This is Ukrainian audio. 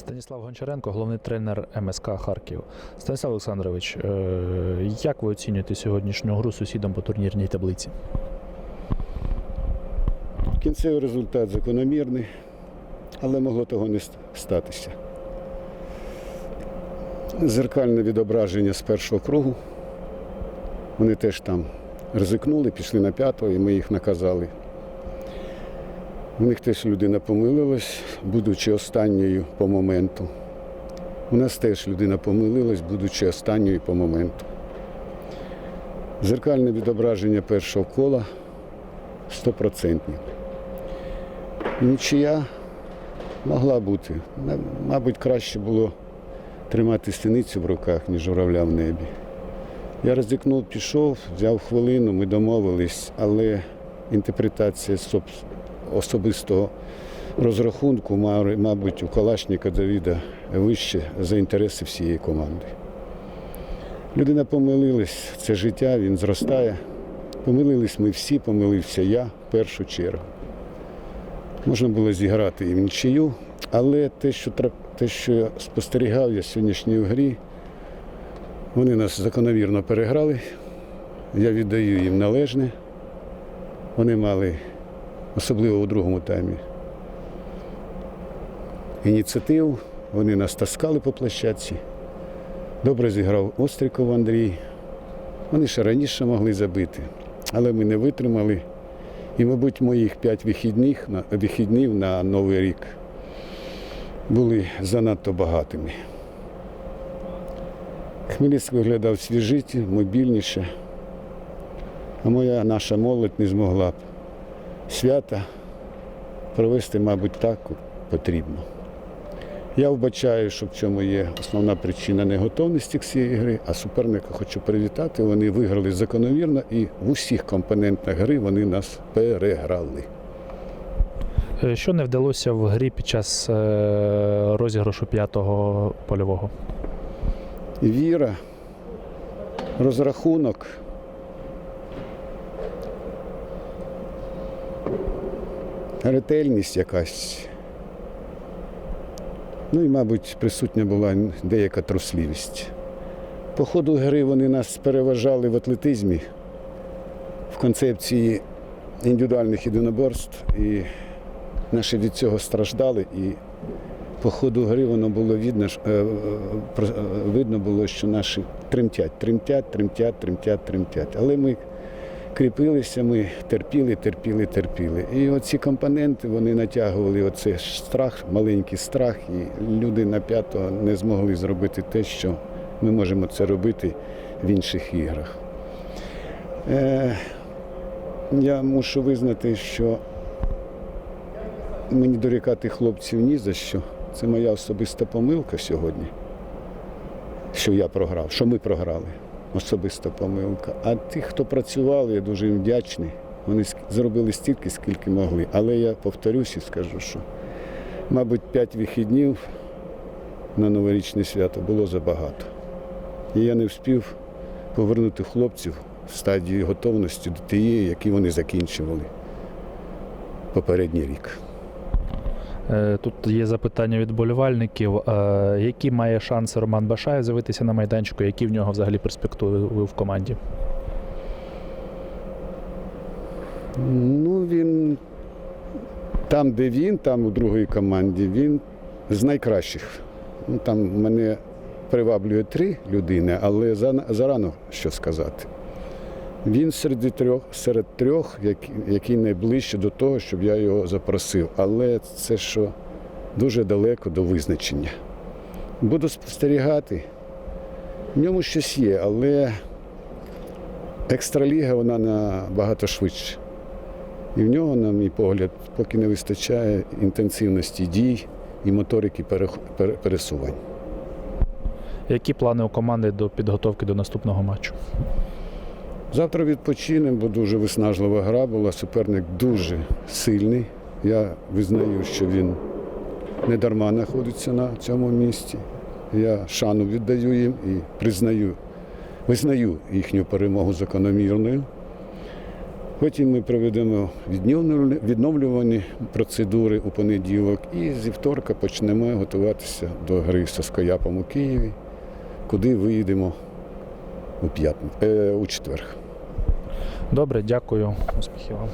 Станіслав Гончаренко, головний тренер МСК Харків. Станіслав Олександрович, е, як ви оцінюєте сьогоднішню гру з сусідом по турнірній таблиці? Кінцевий результат закономірний, але могло того не статися. Зеркальне відображення з першого кругу. Вони теж там ризикнули, пішли на п'ятого, і ми їх наказали. У них теж людина помилилась, будучи останньою по моменту. У нас теж людина помилилась, будучи останньою по моменту. Зеркальне відображення першого кола стопроцентні. Нічия могла бути. Мабуть, краще було тримати стіницю в руках, ніж журавля в небі. Я роздікнув, пішов, взяв хвилину, ми домовились, але інтерпретація соб- особистого розрахунку, мабуть, у Калашника Давіда вище за інтереси всієї команди. Людина помилилась, це життя, він зростає. Помилились ми всі, помилився я в першу чергу. Можна було зіграти і нічию, але те, що, те, що я спостерігав я сьогоднішній грі, вони нас закономірно переграли. Я віддаю їм належне. Вони мали, особливо у другому таймі, ініціативу. Вони нас таскали по площадці. Добре зіграв Остриков Андрій. Вони ще раніше могли забити, але ми не витримали. І, мабуть, моїх п'ять вихідних, вихіднів на Новий рік були занадто багатими. Хмельницький виглядав свіжіті, мобільніше, а моя наша молодь не змогла б свята провести, мабуть, так потрібно. Я вбачаю, що в цьому є основна причина неготовності к цієї гри, а суперника хочу привітати. Вони виграли закономірно і в усіх компонентах гри вони нас переграли. Е, Що не вдалося в грі під час е, розіграшу п'ятого польового? Віра, розрахунок. Ретельність якась. Ну і, мабуть, присутня була деяка трусливість. По ходу гри вони нас переважали в атлетизмі, в концепції індивідуальних єдиноборств, і наші від цього страждали. І по ходу гри воно було видно, е, е, е, видно було, що наші тремтять, тремтять, тремтять, тремтять, тремтять. Але ми кріпилися, ми терпіли, терпіли, терпіли. І оці компоненти вони натягували оцей страх, маленький страх, і люди на п'ятого не змогли зробити те, що ми можемо це робити в інших іграх. Е, я мушу визнати, що мені дорікати хлопців ні за що. Це моя особиста помилка сьогодні, що я програв, що ми програли. Особиста помилка. А ті, хто працювали, я дуже їм вдячний. Вони зробили стільки, скільки могли. Але я повторюсь і скажу, що, мабуть, п'ять вихіднів на новорічне свято було забагато. І я не встиг повернути хлопців в стадію готовності до тієї, які вони закінчували попередній рік. Е, Тут є запитання від болівальників. Е, Які має шанси Роман Башаєв з'явитися на майданчику? Які в нього взагалі перспективи в команді? Ну, він там, де він, там у другій команді, він з найкращих. Ну, там мене приваблює три людини, але зарано що сказати. Він серед трьох, серед трьох, який найближче до того, щоб я його запросив. Але це що дуже далеко до визначення. Буду спостерігати. В ньому щось є, але екстраліга вона набагато швидше. І в нього, на мій погляд, поки не вистачає інтенсивності дій і моторики пересувань. Які плани у команди до підготовки до наступного матчу? Завтра відпочинемо, бо дуже виснажлива гра була. Суперник дуже сильний. Я визнаю, що він не дарма знаходиться на цьому місці. Я шану віддаю їм і признаю, визнаю їхню перемогу закономірною. Потім ми проведемо відновлювані процедури у понеділок і зі вторка почнемо готуватися до гри з Скаяпом у Києві, куди виїдемо у, п'ятницю, е, у четвер. Добре, дякую. Успіхів вам.